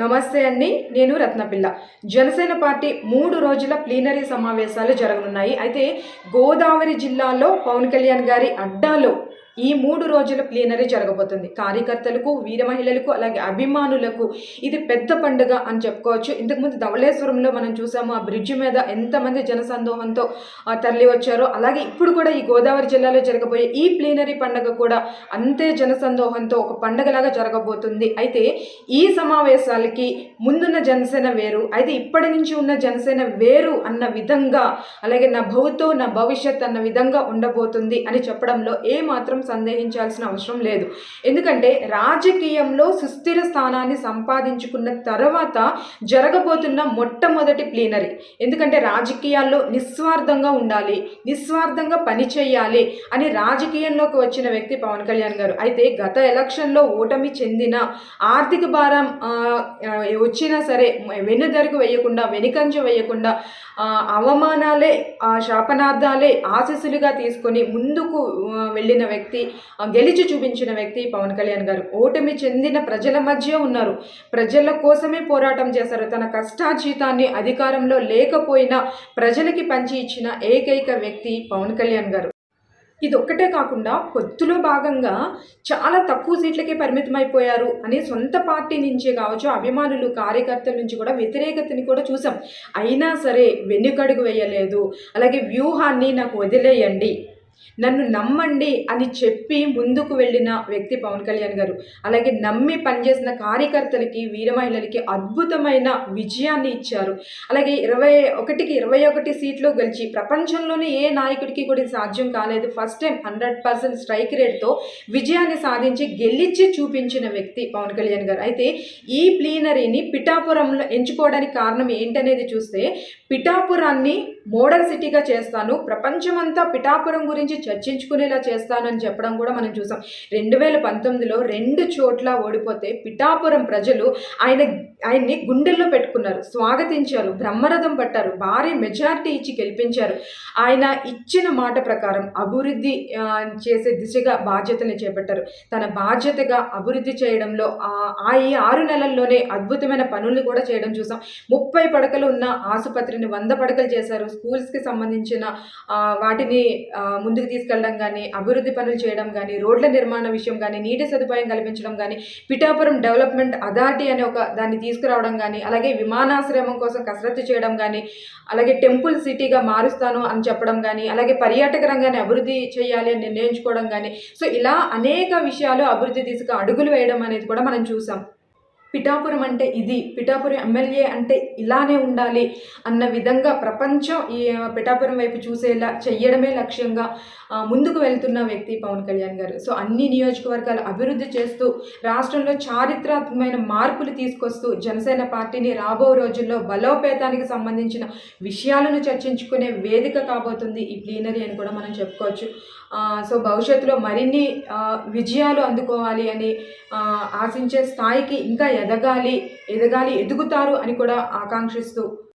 నమస్తే అండి నేను రత్నపిల్ల. జనసేన పార్టీ మూడు రోజుల ప్లీనరీ సమావేశాలు జరగనున్నాయి. అయితే గోదావరి జిల్లాలో పవన్ కళ్యాణ్ గారి అడ్డాలో ఈ మూడు రోజుల ప్లీనరీ జరగబోతుంది. కార్యకర్తలకు వీర మహిళలకు అలాగే అభిమానులకు ఇది పెద్ద పండుగ అని చెప్పుకోవచ్చు. ఇంతకుముందు ధవళేశ్వరంలో మనం చూసాము ఆ బ్రిడ్జ్ మీద ఎంతమంది జనసందోహంతో తరలి వచ్చారో అలాగే ఇప్పుడు కూడా ఈ గోదావరి జిల్లాలో జరగబోయే ఈ ప్లీనరీ పండుగ కూడా అంతే జనసందోహంతో ఒక పండుగలాగా జరగబోతుంది. అయితే ఈ సమావేశాలకి ముందున్న జనసేన వేరు అయితే ఇప్పటి నుంచి ఉన్న జనసేన వేరు అన్న విధంగా అలాగే నా భవితో నా భవిష్యత్ అన్న విధంగా ఉండబోతుంది అని చెప్పడంలో ఏ మాత్రం సందేహించాల్సిన అవసరం లేదు. ఎందుకంటే రాజకీయంలో సుస్థిర స్థానాన్ని సంపాదించుకున్న తర్వాత జరగబోతున్న మొట్టమొదటి ప్లీనరీ ఎందుకంటే రాజకీయాల్లో నిస్వార్థంగా ఉండాలి నిస్వార్థంగా పని చేయాలి అని రాజకీయంలోకి వచ్చిన వ్యక్తి పవన్ కళ్యాణ్ గారు. అయితే గత ఎలక్షన్లో ఓటమి చెందిన ఆర్థిక భారం వచ్చినా సరే వెనుదరకు వేయకుండా వెనుకంజ వేయకుండా అవమానాలే శాపనార్థాలే ఆశీస్సులుగా తీసుకొని ముందుకు వెళ్ళిన వ్యక్తి వ్యక్తి గెలిచి చూపించిన వ్యక్తి పవన్ కళ్యాణ్ గారు ఓటమి చెందిన ప్రజల మధ్య ఉన్నారు. ప్రజల కోసమే పోరాటం చేశారు. తన కష్టాజీతాన్ని అధికారంలో లేకపోయినా ప్రజలకి పంచి ఇచ్చిన ఏకైక వ్యక్తి పవన్ కళ్యాణ్ గారు. ఇది ఒక్కటే కాకుండా పొత్తులో భాగంగా చాలా తక్కువ సీట్లకే పరిమితమైపోయారు అని సొంత పార్టీ నుంచే కావచ్చు అభిమానులు కార్యకర్తల నుంచి కూడా వ్యతిరేకతని కూడా చూసాం అయినా సరే వెనుకడుగు వేయలేదు. అలాగే వ్యూహాన్ని నాకు వదిలేయండి. నన్ను నమ్మండి అని చెప్పి ముందుకు వెళ్ళిన వ్యక్తి పవన్ కళ్యాణ్ గారు. అలాగే నమ్మి పనిచేసిన కార్యకర్తలకి వీర మహిళలకి అద్భుతమైన విజయాన్ని ఇచ్చారు. అలాగే ఇరవై ఒకటికి ఇరవై ఒకటి సీట్లు గెలిచి ప్రపంచంలోనే ఏ నాయకుడికి కూడా సాధ్యం కాలేదు. First time hundred percent strike రేట్తో విజయాన్ని సాధించి గెలిచి చూపించిన వ్యక్తి పవన్ కళ్యాణ్ గారు. అయితే ఈ ప్లీనరీని పిఠాపురంలో ఎంచుకోవడానికి కారణం ఏంటనేది చూస్తే పిఠాపురాన్ని మోడల్ సిటీగా చేస్తాను. ప్రపంచమంతా పిఠాపురం గురించి చర్చించుకునేలా చేస్తానని చెప్పడం కూడా మనం చూసాం. రెండు వేల పంతొమ్మిదిలో రెండు చోట్ల ఓడిపోతే పిఠాపురం ప్రజలు ఆయన ఆయన్ని గుండెల్లో పెట్టుకున్నారు. స్వాగతించారు బ్రహ్మరథం పట్టారు భారీ మెజారిటీ ఇచ్చి గెలిపించారు. ఆయన ఇచ్చిన మాట ప్రకారం అభివృద్ధి చేసే దిశగా బాధ్యతని చేపట్టారు. తన బాధ్యతగా అభివృద్ధి చేయడంలో ఆ- ఈ ఆరు నెలల్లోనే అద్భుతమైన పనులు కూడా చేయడం చూసాం. ముప్పై పడకలు ఉన్న ఆసుపత్రిని వంద పడకలు చేశారు. స్కూల్స్కి సంబంధించిన వాటిని ముందు ముందుకు తీసుకెళ్ళడం కానీ అభివృద్ధి పనులు చేయడం కానీ రోడ్ల నిర్మాణ విషయం కానీ నీటి సదుపాయం కల్పించడం కానీ పిఠాపురం డెవలప్మెంట్ అథారిటీ అనే ఒక దాన్ని తీసుకురావడం కానీ అలాగే విమానాశ్రయం కోసం కసరత్తు చేయడం కానీ అలాగే టెంపుల్ సిటీగా మారుస్తాను అని చెప్పడం కానీ అలాగే పర్యాటక రంగాన్ని అభివృద్ధి చేయాలి అని నిర్ణయించుకోవడం కానీ సో ఇలా అనేక విషయాలు అభివృద్ధి తీసుకు అడుగులు వేయడం అనేది కూడా మనం చూసాం. పిఠాపురం అంటే ఇది పిఠాపురం ఎమ్మెల్యే అంటే ఇలానే ఉండాలి అన్న విధంగా ప్రపంచం ఈ పిఠాపురం వైపు చూసేలా చెయ్యడమే లక్ష్యంగా ముందుకు వెళ్తున్న వ్యక్తి పవన్ కళ్యాణ్ గారు. సో అన్ని నియోజకవర్గాలు అభివృద్ధి చేస్తూ రాష్ట్రంలో చారిత్రాత్మకమైన మార్పులు తీసుకొస్తూ జనసేన పార్టీని రాబో రోజుల్లో బలోపేతానికి సంబంధించిన విషయాలను చర్చించుకునే వేదిక కాబోతుంది ఈ ప్లీనరీ అని కూడా మనం చెప్పుకోవచ్చు. సో భవిష్యత్తులో మరిన్ని విజయాలు అందుకోవాలి అని ఆశించే స్థాయికి ఇంకా ఎదగాలి ఎదగాలి ఎదుగుతారు అని కూడా ఆకాంక్షిస్తూ